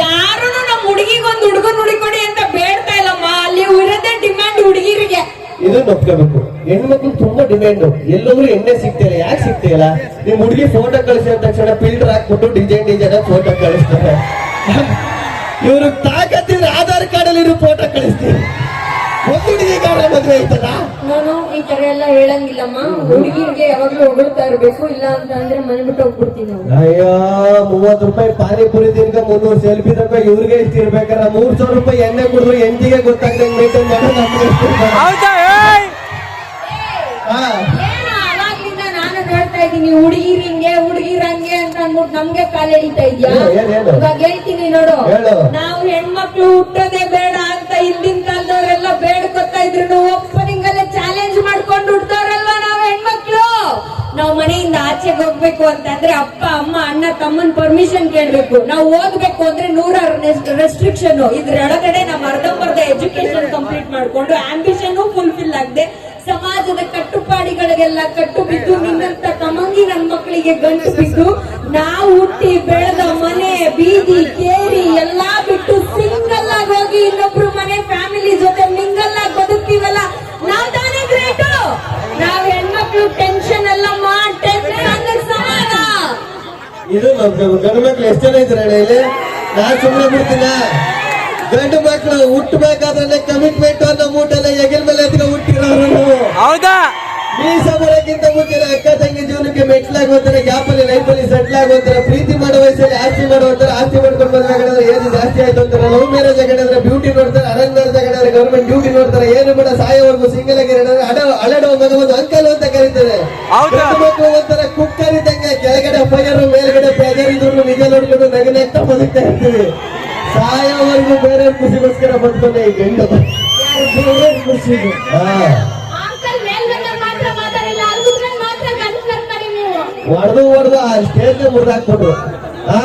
ಯಾರು ನಮ್ ಹುಡ್ಗಿಗೊಂದ್ ಹುಡ್ಗನ್ ಹುಡುಕೊಡಿ ಇದನ್ನ ಒಪ್ಕೋಬೇಕು. ಹೆಣ್ಮಕ್ಳು ತುಂಬಾ ಡಿಮ್ಯಾಂಡ್ ಎಲ್ಲೋದ್ರು ಎಣ್ಣೆ ಸಿಗ್ತಿಲ್ಲ ಯಾಕೆ ಸಿಗ್ತಿಲ್ಲ ನಿಮ್ ಹುಡುಗಿ ಫೋಟೋ ಕಳಿಸಿದ ತಕ್ಷಣ ಫಿಲ್ಟರ್ ಹಾಕ್ಬಿಟ್ಟು ಡಿಸೈನ್ ಡಿಸೈನ್ ಫೋಟೋ ಕಳಿಸ್ತಾರೆ. ಇವ್ರು ತಾಕತ್ತಿದ್ರೆ ಆಧಾರ್ ಕಾರ್ಡ್ ಅಲ್ಲಿ ಇರೋ ಫೋಟೋ ಕಳಿಸ್ತೀವಿ ಒಂದು ಹುಡುಗಿ ಕಾರ್ಡ್ ಮದ್ವೆ ಆಯ್ತದ ನಾನು ಈ ತರ ಎಲ್ಲ ಹೇಳಂಗಿಲ್ಲಮ್ಮ. ಹುಡುಗಿಗೆ ಯಾವಾಗ್ಲೂ ಹೊಗಳ್ತಾ ಇರ್ಬೇಕು ಇಲ್ಲ ಅಂತ ಅಂದ್ರೆ ಮನೆ ಬಿಟ್ಟು ಹೋಗ್ಬಿಡ್ತೀನಿ ನಾವು. ಅಯ್ಯೋ ಮೂವತ್ ರೂಪಾಯಿ ಪಾನಿಪುರಿ ತಿನ್ಕ ಮುನ್ನೂರು ಸೆಲ್ಫಿ ತನಕ ಇವ್ರಿಗೆ ಇಷ್ಟ ಇರ್ಬೇಕಾರ ಮೂರ್ ಸಾವಿರ ರೂಪಾಯಿ ಎಣ್ಣೆ ಕುಡಿದ್ರು ಎಂಟಿಗೆ ಗೊತ್ತಾಗ್ತಾ ಮೇಂಟೈನ್ ಮಾಡೋ ನಮ್ಗೆ ಅವಾಗ್ಲಿಂದ ನಾನು ನೋಡ್ತಾ ಇದ್ದೀನಿ ಹುಡುಗಿರ್ ಹಿಂಗೆ ಹುಡುಗಿರ್ ಹಂಗೆ ಅಂತ ಅಂದ್ಬಿಟ್ಟು ನಮ್ಗೆ ಕಾಲ್ ಎಳಿತಾ ಇದ್ಯಾ? ಇವಾಗ ಹೇಳ್ತೀನಿ ನೋಡು. ನಾವು ಹೆಣ್ಮಕ್ಳು ಹುಟ್ಟೋದೇ ಬೇಡ ಅಂತ ಹಿಂದಿನ ಕಾಲದವರೆಲ್ಲ ಬೇಡ್ಕೊತಾ ಇದ್ರು ಓಪನಿಂಗ್ ಅಲ್ಲೇ ಚಾಲೆಂಜ್ ಮಾಡ್ಕೊಂಡು ಹುಡ್ತವ್ರಲ್ವಾ ನಾವು ಹೆಣ್ಮಕ್ಳು? ನಾವು ಮನೆಯಿಂದ ಆಚೆಗೆ ಹೋಗ್ಬೇಕು ಅಂತಂದ್ರೆ ಅಪ್ಪ ಅಮ್ಮ ಅಣ್ಣ ತಮ್ಮನ್ ಪರ್ಮಿಷನ್ ಕೇಳ್ಬೇಕು. ನಾವು ಓದ್ಬೇಕು ಅಂದ್ರೆ ನೂರಾರು ರೆಸ್ಟ್ರಿಕ್ಷನ್ ಇದ್ರೊಳಗಡೆ ನಮ್ಮ ಅರ್ಧಂಬರ್ಧ ಎಜುಕೇಶನ್ ಕಂಪ್ಲೀಟ್ ಮಾಡ್ಕೊಂಡು ಆಂಬಿಷನ್ ಫುಲ್ಫಿಲ್ ಆಗದೆ ಸಮಾಜದ ಕಟ್ಟುಪಾಡಿಗಳಿಗೆಲ್ಲ ಕಟ್ಟು ಬಿದ್ದು ನಿನ್ನಂತ ತಮಂಗಿ ನನ್ನ ಮಕ್ಕಳಿಗೆ ಗಂಟು ಬಿದ್ದು ನಾವು ಹುಟ್ಟಿ ಬೆಳೆದ ಮನೆ, ಬೀದಿ, ಕೇರಿ ಎಲ್ಲಾ ಬಿಟ್ಟು ಸಿಂಗಲ್ ಆಗಿ ಹೋಗಿ ಇನ್ನೊಬ್ರು ಮನೆ, ಫ್ಯಾಮಿಲಿ ಜೊತೆ ಮಿಂಗಲ್ ಆಗಿ ಬದುಕ್ತೀವಲ್ಲ? ನಾವ್ ತಾನೇ ಗ್ರೇಟ್ ನಾವ್ ಹೆಣ್ಮಕ್ಳು ಟೆನ್ಷನ್ ಎಲ್ಲ ಇದು ಎಷ್ಟು ಜನ ಇದ್ರೆ ಹೇಳಿ ನಾ ಸುಮ್ಮನೆ ಬಿಡ್ತೀನ? ಗಂಡು ಮಕ್ಕಳು ಹುಟ್ಟಬೇಕಾದ್ರೆ ಕಮಿಟ್ಮೆಂಟ್ ಅನ್ನೋ ಮೂಟೆಲ್ಲ ಹೇಗೆ ಹೌದಾ ಮೀಸ ಬರೋಕ್ಕಿಂತ ಮುಂಚೆ ಅಕ್ಕ ತಂಗಿ ಜೀವನಕ್ಕೆ ಮೆಟ್ಲಾಗಿ ಗ್ಯಾಪಲ್ಲಿ ಗ್ಯಾಪ್ ಅಲ್ಲಿ ಲೈಫ್ ಅಲ್ಲಿ ಸೆಟ್ಲ್ ಆಗಿ ಹೋಗ್ತಾರೆ ಪ್ರೀತಿ ಮಾಡೋ ವಯಸ್ಸಲ್ಲಿ ಆಸ್ತಿ ಮಾಡೋ ಹೋಗ್ತಾರೆ ಆಸ್ತಿ ಮಾಡ್ಕೊಂಡು ಬಂದ್ರೆ ಏನು ಜಾಸ್ತಿ ಆಯ್ತು ಅಂತಾರೆ. ಲವ್ ಮ್ಯಾರೇಜ್ ಆಗಿದ್ರೆ ಬ್ಯೂಟಿ ನೋಡ್ತಾರೆ ಅರೇಂಜ್ ಮ್ಯಾರೇಜ್ ಆಗಿದ್ರೆ ಗವರ್ಮೆಂಟ್ ಡ್ಯೂಟಿ ನೋಡ್ತಾರೆ. ಏನು ಬೇಡ ಸಾಯೋವರೆಗೂ ಸಿಂಗಲ್ ಆಗಿ ಅಡ ಅಡೋ ಮಗವನ್ನು ಅಂಕಲ್ ಅಂತ ಕರೀತಾರೆ. ಮಕ್ಕಳು ಒಂಥರ ಕುಕ್ಕರ್ ಇದ್ದಂಗೆ ಕೆಳಗಡೆ ಫೈರ್ ಮೇಲ್ಗಡೆ ಪ್ರೆಜರ್ ಇದ್ರು ನಿಜ ನೋಡ್ಕೊಂಡು ನಗನೆ ಅಂತ ಬದುಕ್ತಾ ಇರ್ತೀವಿ. ಸಾಯೋವರೆಗೂ ಬೇರೆ ಖುಷಿಗೋಸ್ಕರ ಬದುಕೊಂಡೆ ಈ ಗಂಡು ಖುಷಿ ಹಾ. ಹೊಡೆದು ಹೊಡೆದು ಆ ಸ್ಟೇಜ್ ಮುರಿದು ಹಾಕ್ಬಿಟ್ರು ಆ?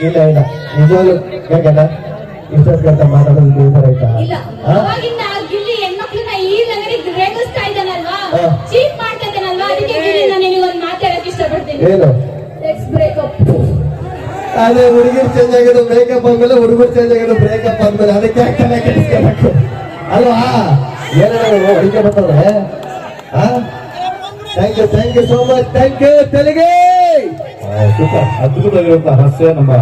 ಇಲ್ಲ ಇಲ್ಲ. ನಿಜವಾಗ್ಲು ಯಾಕಂದ್ರೆ ಇಷ್ಟೊತ್ತ ಮಾತಾಡೋದು ಬೇಜಾರ ಆಯ್ತಾ ಹಾ. ಏನು? ಅದೇ ಹುಡುಗಿರ್ ಚೇಂಜ್ ಆಗಿದ್ದು ಬ್ರೇಕಪ್ ಆದ್ಮೇಲೆ ಹುಡುಗರು ಚೇಂಜ್ ಆಗಿದ್ದು ಬ್ರೇಕಪ್ ಆದ್ಮೇಲೆ ಅದಕ್ಕೆ ಕೆಡಿಸ್ಕೋಬೇಕು? ಅಲ್ವಾ? ಏನಾದ್ರು ಹುಡುಗಿ ಬರ್ತದೆ thank you thank you so much thank you ತೆಲಿಗೆ. ಅದ್ಭುತವಾಗಿರುವಂತಹ ಹಾಸ್ಯ ನಮ್ಮ